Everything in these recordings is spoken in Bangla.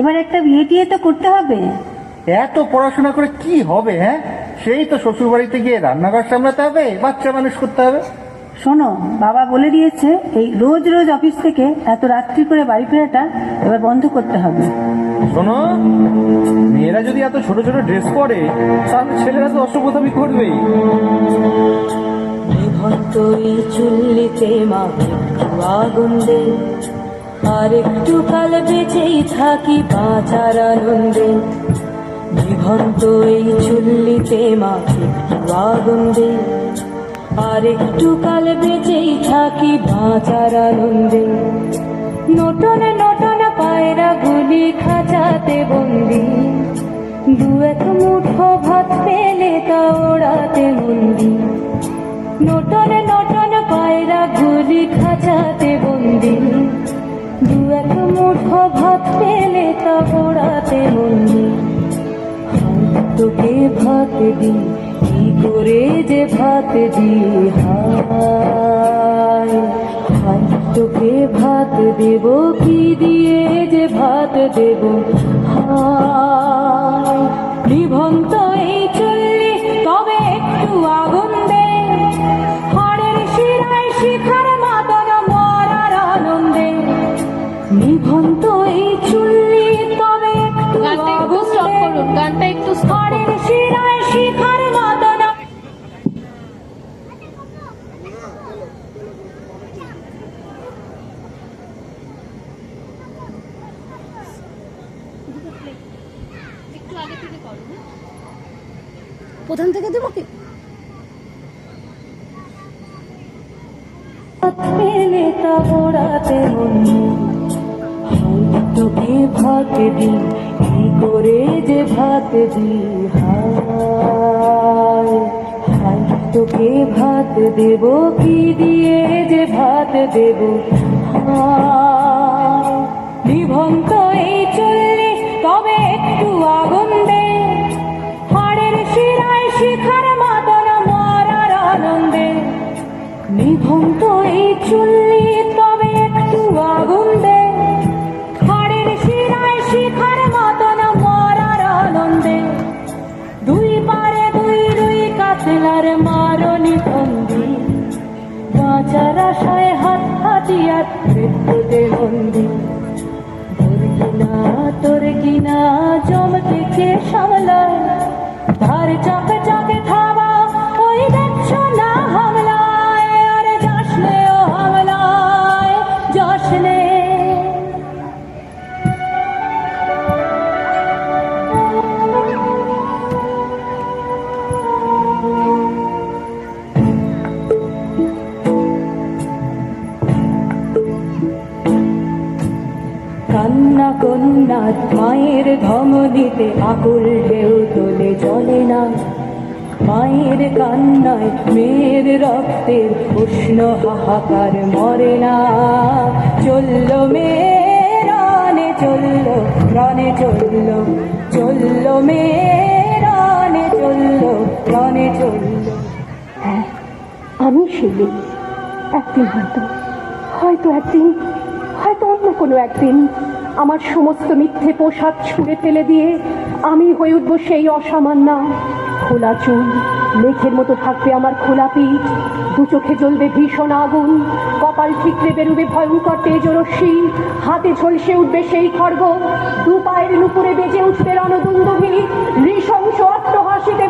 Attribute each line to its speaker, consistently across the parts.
Speaker 1: এবার একটা বিয়ে টিয়ে তো করতে হবে।
Speaker 2: এত পড়াশোনা করে কি হবে হ্যাঁ? সেই তো শ্বশুর বাড়িতে গিয়ে রান্নাঘর সামলাতে হবে বাচ্চা মানুষ করতে হবে।
Speaker 1: শোনো বাবা বলে দিয়েছে এই রোজ রোজ অফিস থেকে এত রাত্রি করে বাড়ি ফেরাটা এবার বন্ধ করতে হবে।
Speaker 3: শোনো মেয়েরা যদি এত ছোট ছোট ড্রেস পরে তাহলে ছেলেরা তো করবেই।
Speaker 4: নিভন্ত এই চুল্লিতে মা আগুন দে। আর একটু কাল বেঁচেই থাকি বাঁচার আনন্দে। নিভন্ত এই চুল্লিতে মা একটু আগুন দে। আর একটু কাল বেঁচেই থাকি বাঁচার আনন্দে। নটনে নটনে পায়রা গুলি খাঁচাতে বন্দি। দু এক মুঠো ভাত পেলে তা ওড়াতে মন্দি। তোকে ভাত দি, কি করে যে ভাত দি হায়? তোকে ভাত দেব, কি দিয়ে যে ভাত দেব? হায় নিভন্ত এই চল্লি, তবে একটু আগুন দে। হাড়ের মরার আনন্দে। নিভন্ত একটু
Speaker 5: আগে থেকে করো হ্যাঁ?
Speaker 6: প্রথম থেকে দেবো কি
Speaker 4: পেলে তা তোকে ভাত দি কি করে যে ভাত দি হায় হায় তোকে ভাত দেব কি দিয়ে যে ভাত দেব হায় নিভন্ত এই চুল্লি, তবে একটু আগুন দে। হাড়ের শিরায় শিখার মতন মরার আনন্দে। দুই পারে দুই দুই কাতলার মারনি বন্দি বাঁচার আশায় হাত হাতিয়ার মৃত্যুতে বন্দি। কিনা তোর কিনা জমকে কে সামলায়? ধার চাপে চাপে থাবা যাসনে ও হামলায় যাসনে কান্না কন্যা মায়ের ধমনীতে আকুল ঢেউ তোলে চলে না। মায়ের কান্নায়, মেয়ের রক্তের উষ্ণ হাহাকার মরে না। চলল মেয়ে রানে চলল, প্রাণে চলল চলল মেয়ে রানে চলল, প্রাণে চলল।
Speaker 6: হ্যাঁ আমি শিলি, একদিন হয়তো হয়তো একদিন, হয়তো অন্য কোনো একদিন আমার সমস্ত মিথ্যে পোশাক ছুঁড়ে ফেলে দিয়ে আমি হয়ে উঠবো সেই অসামান্য খোলা চুল, মেঘের মতো থাকবে আমার খোলা পিঠ, দু চোখে জ্বলবে ভীষণ আগুন, কপাল ঠিকরে বেরুবে ভয়ঙ্কর তেজরশ্মি হাতে ঝলসে উঠবে সেই খড়গ, দু পায়ের নুপুরে বেজে উঠবে রণদুন্দভি, নৃশংস অট্টহাসিতে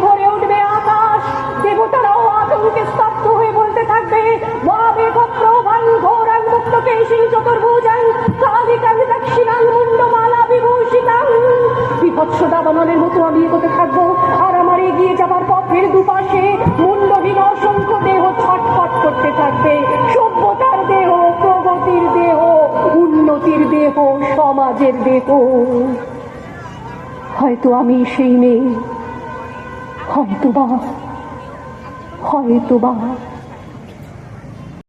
Speaker 6: সমাজের বেতন হয়তো আমি সেই মেয়ে হয়তো বা হয়তো বা